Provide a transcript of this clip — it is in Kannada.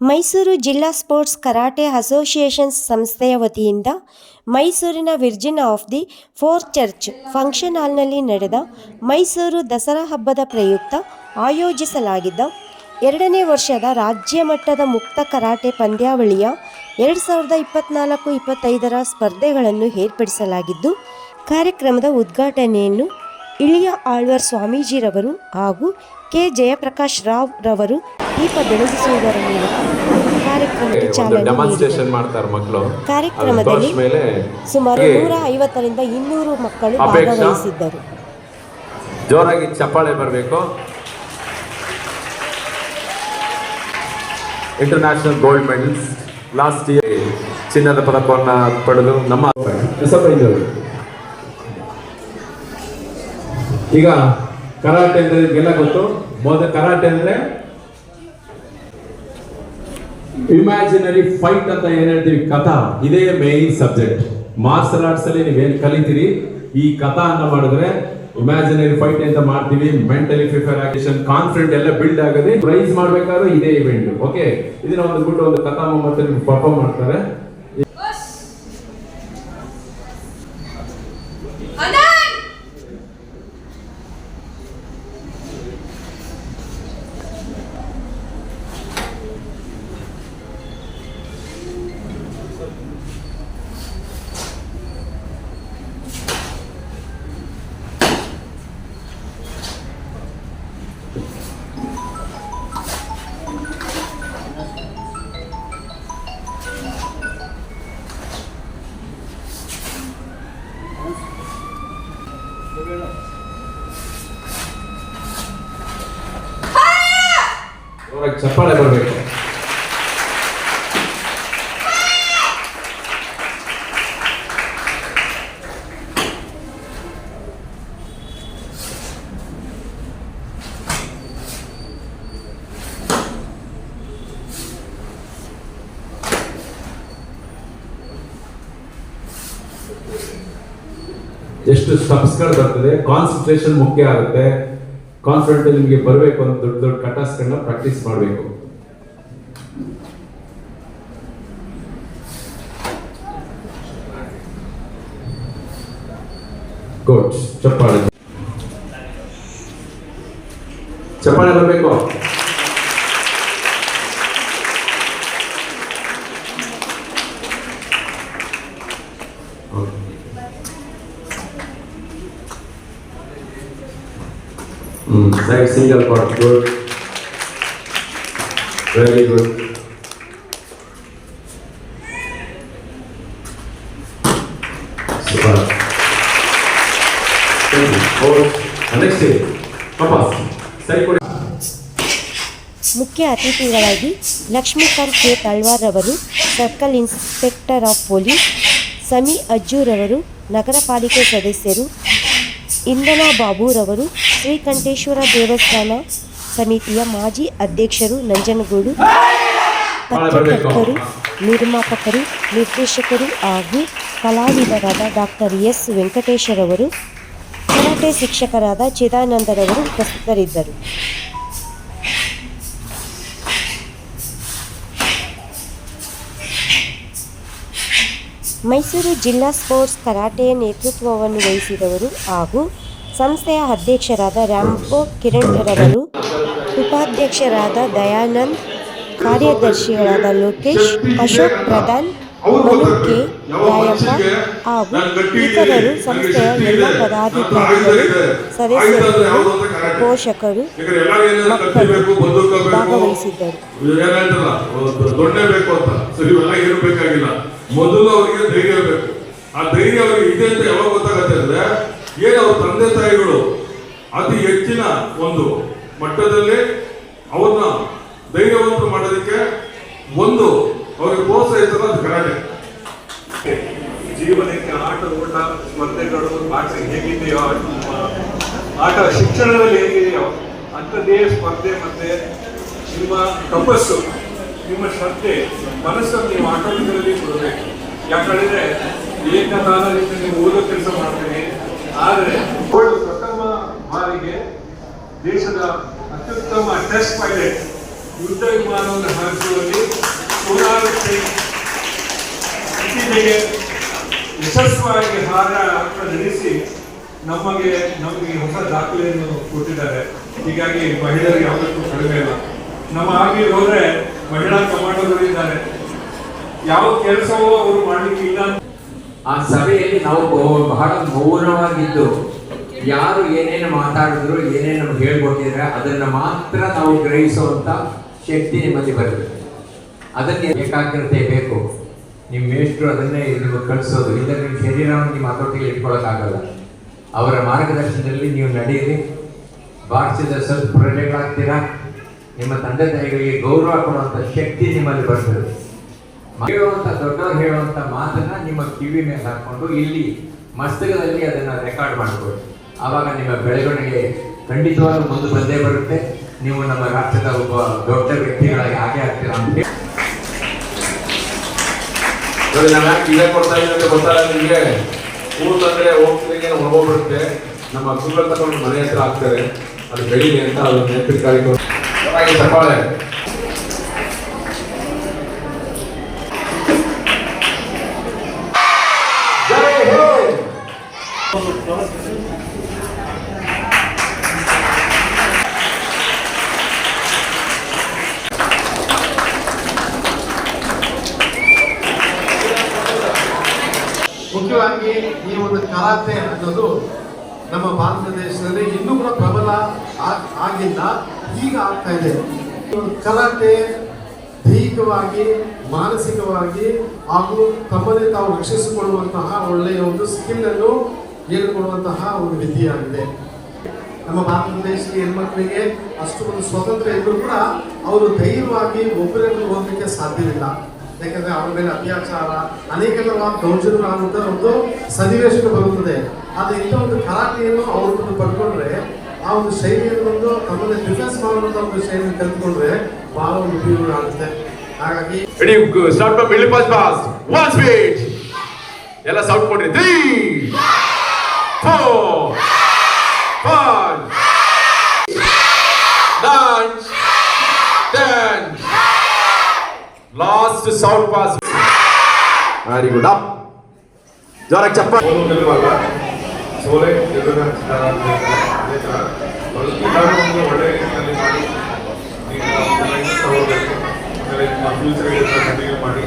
ಮೈಸೂರು ಜಿಲ್ಲಾ ಸ್ಪೋರ್ಟ್ಸ್ ಕರಾಟೆ ಅಸೋಸಿಯೇಷನ್ ಸಂಸ್ಥೆಯ ವತಿಯಿಂದ ಮೈಸೂರಿನ virgin of the four church function ಹಾಲ್ನಲ್ಲಿ ನಡೆದ ಮೈಸೂರು ದಸರಾ ಹಬ್ಬದ ಪ್ರಯುಕ್ತ ಆಯೋಜಿಸಲಾಗಿದ್ದ ಎರಡನೇ ವರ್ಷದ ರಾಜ್ಯ ಮಟ್ಟದ ಮುಕ್ತ ಕರಾಟೆ ಪಂದ್ಯಾವಳಿಯ ಎರಡು ಸಾವಿರದ ಇಪ್ಪತ್ತ್ನಾಲ್ಕು ಇಪ್ಪತ್ತೈದರ ಸ್ಪರ್ಧೆಗಳನ್ನು ಏರ್ಪಡಿಸಲಾಗಿದ್ದು, ಕಾರ್ಯಕ್ರಮದ ಉದ್ಘಾಟನೆಯನ್ನು ಇಳಿಯ ಆಳ್ವರ್ ಸ್ವಾಮೀಜಿರವರು ಹಾಗೂ ಕೆ. ಜಯಪ್ರಕಾಶ್ ರಾವ್ ರವರು ದೀಪ ಬೆಳಗಿಸುವುದರ ಮೂಲಕ ಕಾರ್ಯಕ್ರಮಕ್ಕೆ ಚಾಲನೆ ನೀಡಿದರು. ಮಾಡ್ತಾರೆ ಮಕ್ಕಳು ಕಾರ್ಯಕ್ರಮದಲ್ಲಿ ಸುಮಾರು ನೂರ ಐವತ್ತರಿಂದ ಇನ್ನೂರು ಮಕ್ಕಳು ಭಾಗವಹಿಸಿದ್ದರು. ಜೋರಾಗಿ ಚಪ್ಪಾಳೆ ಬರಬೇಕು. International gold medals last year ಚಿನ್ನದ ಪದಕವನ್ನು ಪಡೆದು ನಮ್ಮ ಈಗ ಕರಾಟೆ ಅಂದ್ರೆ ಎಲ್ಲ ಗೊತ್ತು? ಮೊದಲು ಕರಾಟೆ ಅಂದ್ರೆ ಇಮ್ಯಾಜಿನರಿ ಫೈಟ್ ಅಂತ ಏನ್ ಹೇಳ್ತೀವಿ ಕಥಾ. ಇದೇ ಮೇನ್ ಸಬ್ಜೆಕ್ಟ್ ಮಾರ್ಷಲ್ ಆರ್ಟ್ಸ್ ಅಲ್ಲಿ ನೀವೇನ್ ಕಲಿತೀರಿ? ಈ ಕಥಾ ಅನ್ನ ಮಾಡಿದ್ರೆ ಇಮ್ಯಾಜಿನರಿ ಫೈಟ್ ಅಂತ ಮಾಡ್ತೀವಿ. ಮೆಂಟಲಿ ಪ್ರಿಪೇರ್ ಆಗಿಷನ್ ಕಾನ್ಫಿಡೆಂಟ್ ಎಲ್ಲ ಬಿಲ್ಡ್ ಆಗದೆ ಪ್ರೈಸ್ ಮಾಡ್ಬೇಕಾದ್ರೆ ಇದೇ ಇವೆಂಟ್ ಓಕೆ ಇದನ್ನ ಒಂದು ಬಿಟ್ಟು ಒಂದು ಕಥಾ ಮತ್ತೆ ಪರ್ಫಾರ್ಮ್ ಮಾಡ್ತಾರೆ. ಜೋರಾಗಿ ಚಪ್ಪಾಳೆ ಬರಬೇಕು ಎಷ್ಟು ಸ್ಟೆಪ್ಸ್ಗಳು ಬರ್ತದೆ ಕಾನ್ಸಂಟ್ರೇಷನ್ ಮುಖ್ಯ ಆಗುತ್ತೆ ಕಾನ್ಫಿಡೆಂಟ್ ನಿಮಗೆ ಬರಬೇಕು ಅಂತ ದೊಡ್ಡ ದೊಡ್ಡ ಕಟಾಸ್ಗಳನ್ನ ಪ್ರಾಕ್ಟೀಸ್ ಮಾಡಬೇಕು. ಗುಡ್ ಚಪ್ಪಾಳೆ. ಚಪ್ಪಾಳೆ ಬರಬೇಕು? Mm, side single part, good. Very good. Super. Thank you. Hold. And next day, Papa, side ಕೊಡಿ. ಮುಖ್ಯ ಅತಿಥಿಗಳಾಗಿ ಲಕ್ಷ್ಮೀಕಾಂತ್ ಕೆ ತಳ್ವಾರ್ ಅವರು circle inspector of police Sami ಅಜ್ಜೂರವರು ನಗರ ಪಾಲಿಕೆ ಸದಸ್ಯರು ಇಂದನಾ ಬಾಬುರವರು ಶ್ರೀಕಂಠೇಶ್ವರ ದೇವಸ್ಥಾನ ಸಮಿತಿಯ ಮಾಜಿ ಅಧ್ಯಕ್ಷರು ನಂಜನಗೂಡು ಪತ್ರಕರ್ತರು ನಿರ್ಮಾಪಕರು ನಿರ್ದೇಶಕರು ಹಾಗೂ ಕಲಾವಿದರಾದ ಡಾಕ್ಟರ್ ಎಸ್ ವೆಂಕಟೇಶರವರು ಕರಾಟೆ ಶಿಕ್ಷಕರಾದ ಚಿದಾನಂದರವರು ಉಪಸ್ಥಿತರಿದ್ದರು. ಮೈಸೂರು ಜಿಲ್ಲಾ ಸ್ಪೋರ್ಟ್ಸ್ ಕರಾಟೆಯ ನೇತೃತ್ವವನ್ನು ವಹಿಸಿದವರು ಹಾಗೂ ಸಂಸ್ಥೆಯ ಅಧ್ಯಕ್ಷರಾದ ರ್ಯಾಂಬೋ ಕಿರಣ್ ರವರು, ಉಪಾಧ್ಯಕ್ಷರಾದ ದಯಾನಂದ್, ಕಾರ್ಯದರ್ಶಿಗಳಾದ ಲೋಕೇಶ್, ಅಶೋಕ್ ಪ್ರಧಾನ್, ಮನು ಕೆ ರಾಯಪ್ಪ ಹಾಗೂ ಇತರರು ಸಂಸ್ಥೆಯ ಎಲ್ಲ ಪದಾಧಿಕಾರಿಗಳು ಸದಸ್ಯರು ಪೋಷಕರು, ಮಕ್ಕಳು ಭಾಗವಹಿಸಿದ್ದರು. ಮೊದಲು ಅವರಿಗೆ ಧೈರ್ಯ ಬೇಕು. ಆ ಧೈರ್ಯ ಅವರಿಗೆ ಇದೆ ಅಂತ ಯಾವಾಗ ಗೊತ್ತಾಗತ್ತೆ ಅಂದ್ರೆ, ಏನು ಅವ್ರ ತಂದೆ ತಾಯಿಗಳು ಅತಿ ಹೆಚ್ಚಿನ ಒಂದು ಮಟ್ಟದಲ್ಲಿ ಅವನ್ನ ಧೈರ್ಯವಂತರು ಮಾಡೋದಕ್ಕೆ ಒಂದು ಅವ್ರಿಗೆ ಪ್ರೋತ್ಸಾಹಿಸಲ್ಲ ಅದು ಕರಾಟೆ ಜೀವನಕ್ಕೆ ಆಟ, ಓಟ, ಸ್ಪರ್ಧೆಗಳು ಆಟ ಹೇಗಿದೆಯೋ, ಆಟ, ಶಿಕ್ಷಣದಲ್ಲಿ ಹೇಗಿದೆಯೋ ಅಂಥದ್ದೇ ಸ್ಪರ್ಧೆ ಮತ್ತೆ ನಿಮ್ಮ ತಪಸ್ಸು ನಿಮ್ಮ ಶ್ರದ್ಧೆ, ಮನಸ್ಸನ್ನು ನೀವು ಆಟೋಟದಲ್ಲಿ ಕೊಡಬೇಕು. ಯಾಕಂದ್ರೆ ಏಕಕಾಲದಿಂದ ನೀವು ಓದೋ ಕೆಲಸ ಮಾಡ್ತೀರಿ. ಆದರೆ ಪ್ರಥಮ ಬಾರಿಗೆ ದೇಶದ ಅತ್ಯುತ್ತಮ ಟೆಸ್ಟ್ ಪೈಲಟ್ ಯುದ್ಧ ವಿಮಾನವನ್ನು ಹಾರಿಸುವಲ್ಲಿ ಇತ್ತೀಚೆಗೆ ಯಶಸ್ವಾಗಿ ಹಾರಾಟ ನಡೆಸಿ ನಮಗೆ ನಮಗೆ ಹೊಸ ದಾಖಲೆಯನ್ನು ಕೊಟ್ಟಿದ್ದಾರೆ. ಹೀಗಾಗಿ ಮಹಿಳೆಯರಿಗೆ ಯಾವುದಕ್ಕೂ ಕಡಿಮೆ ಇಲ್ಲ ನಮ್ಮ ಆಗಿ ಹೋದ್ರೆ ಮಹಿಳಾ ಕಮಾಂಡೋಗಳು ಇದ್ದಾರೆ ಯಾವ ಕೆಲಸವೂ ಅವರು ಮಾಡಲಿಕ್ಕೆ ಇಲ್ಲ. ಆ ಸಭೆಯಲ್ಲಿ ನಾವು ಬಹು- ಬಹಳ ಮೌನವಾಗಿದ್ದು, ಯಾರು ಏನೇನು ಮಾತಾಡಿದ್ರು, ಏನೇನು ನಮ್ಗೆ ಹೇಳ್ಕೊಟ್ಟಿದ್ರೆ ಅದನ್ನ ಮಾತ್ರ ನಾವು ಗ್ರಹಿಸುವಂತ ಶಕ್ತಿ ನಿಮ್ಮಲ್ಲಿ ಬರಬೇಕು ಅದಕ್ಕೆ ಏಕಾಗ್ರತೆ ಬೇಕು. ನಿಮ್ಮ ಮೇಷ್ಟ್ರು ಅದನ್ನೇ ನಿಮಗೆ ಕಳಿಸೋದು. ಇಲ್ಲ, ನಿಮ್ಮ ಶರೀರವನ್ನು ನಿಮ್ಮ ಹತೋಟಿಗೆ ಇಟ್ಕೊಳ್ಳೋಕ್ಕಾಗಲ್ಲ ಅವರ ಮಾರ್ಗದರ್ಶನದಲ್ಲಿ ನೀವು ನಡೆಯಿರಿ. ಭಾರತದ ಸ್ವಲ್ಪ ಪ್ರಜೆಗಳಾಗ್ತೀರಾ? ನಿಮ್ಮ ತಂದೆ ತಾಯಿಗಳಿಗೆ ಗೌರವ ಕೊಡುವಂತ ಶಕ್ತಿ ನಿಮ್ಮಲ್ಲಿ ಬರ್ತದೆ ಹೇಳುವಂತ ದೊಡ್ಡವರು ಹೇಳುವಂತ ಮಾತನ್ನ ನಿಮ್ಮ ಕಿವಿ ಮೇಲೆ ಹಾಕೊಂಡು ಇಲ್ಲಿ ಮಸ್ತಕದಲ್ಲಿ ಅದನ್ನ ರೆಕಾರ್ಡ್ ಮಾಡ್ಕೊಳ್ಳಿ ಆವಾಗ ನಿಮ್ಮ ಬೆಳವಣಿಗೆ ಖಂಡಿತವಾಗ್ಲೂ ಮುಂದೆ ಬಂದೇ ಬರುತ್ತೆ. ನೀವು ನಮ್ಮ ರಾಷ್ಟ್ರದ ಒಬ್ಬ ದೊಡ್ಡ ವ್ಯಕ್ತಿಗಳಾಗಿ ಹಾಗೆ ಆಗ್ತೀರಾ ಅಂತ ಹೇಳಿ. ನಾನು ಯಾಕೆ ಕೊಡ್ತಾ ಗೊತ್ತಲ್ಲ ನಿಮಗೆ. ಹೂ ತಂದ್ರೆ ನಮ್ಮ ಹಸುಗಳು ತಗೊಂಡು ಮನೆ ಹತ್ರ ಹಾಕ್ತಾರೆ ಅದು ಬೆಳಿಗ್ಗೆ ಅಂತ ಅದು ನೆನಪಿನ ಕಾರ್ಯಕ್ರಮ ಮುಖ್ಯವಾಗಿ ಈ ಒಂದು ಕಲಾತೆ ಅನ್ನೋದು ನಮ್ಮ ಭಾರತ ದೇಶದಲ್ಲಿ ಇನ್ನೂ ಕೂಡ ಪ್ರಬಲ ಆಗ್- ಆಗಿಲ್ಲ. ಈಗ ಆಗ್ತಾ ಇದೆ. ಕರಾಟೆ ದೈಹಿಕವಾಗಿ, ಮಾನಸಿಕವಾಗಿ ಹಾಗೂ ತಮ್ಮನ್ನೇ ತಾವು ರಕ್ಷಿಸಿಕೊಳ್ಳುವಂತಹ ಒಳ್ಳೆಯ ಒಂದು ಸ್ಕಿಲ್ ಅನ್ನು ಹೇಳಿಕೊಡುವಂತಹ ಒಂದು ವಿಧಿಯಾಗಿದೆ ನಮ್ಮ ಭಾರತ ದೇಶದ ಹೆಣ್ಮಕ್ಳಿಗೆ ಅಷ್ಟು ಒಂದು ಸ್ವತಂತ್ರ ಇದ್ದರೂ ಕೂಡ ಅವರು ಧೈರ್ಯವಾಗಿ ಒಬ್ಬರನ್ನು ಹೋಗಲಿಕ್ಕೆ ಸಾಧ್ಯವಿಲ್ಲ. ಯಾಕಂದ್ರೆ ಅವರ ಮೇಲೆ ಅತ್ಯಾಚಾರ ಅನೇಕ ತರವಾದ ದೌರ್ಜನ್ಯಗಳಾದಂಥ ಒಂದು ಸನ್ನಿವೇಶಕ್ಕೆ ಬರುತ್ತದೆ. ಆದರೆ ಇಂಥ ಒಂದು ಕರಾಟೆಯನ್ನು ಅವರು ಪಡ್ಕೊಂಡ್ರೆ ಆ ಒಂದು ಶೈಲಿಯನ್ನು ಒಂದು ತಮ್ಮನ್ನ ಡಿಫೆನ್ಸ್ ಮಾಡುವಂಥ ಒಂದು ಶೈಲಿಯನ್ನು ಕಲ್ತ್ಕೊಂಡ್ರೆ ಬಹಳ ಒಂದು ಉಪಯೋಗ ಆಗುತ್ತೆ ಹಾಗಾಗಿ ready start from ಬಿಲ್ಡಿ pass pass one speed ಎಲ್ಲ ಸೌಂಡ್ ಕೊಡ್ರಿ three four five nine ten last sound pass very good up ಜೋರಾಗಿ ಚಪ್ಪ ಸೋಲು ಅದೇ ಥರ ಒಂದು ಎಲ್ಲರೂ ಒಂದು ಒಳ್ಳೆ ರೀತಿಯಲ್ಲಿ ಮಾಡಿ ತಗೋಬೇಕು ಆಮೇಲೆ ನಿಮ್ಮ ಫ್ಯೂಚರ್ಗೆ ಕಂಟಿನ್ಯೂ ಮಾಡಿ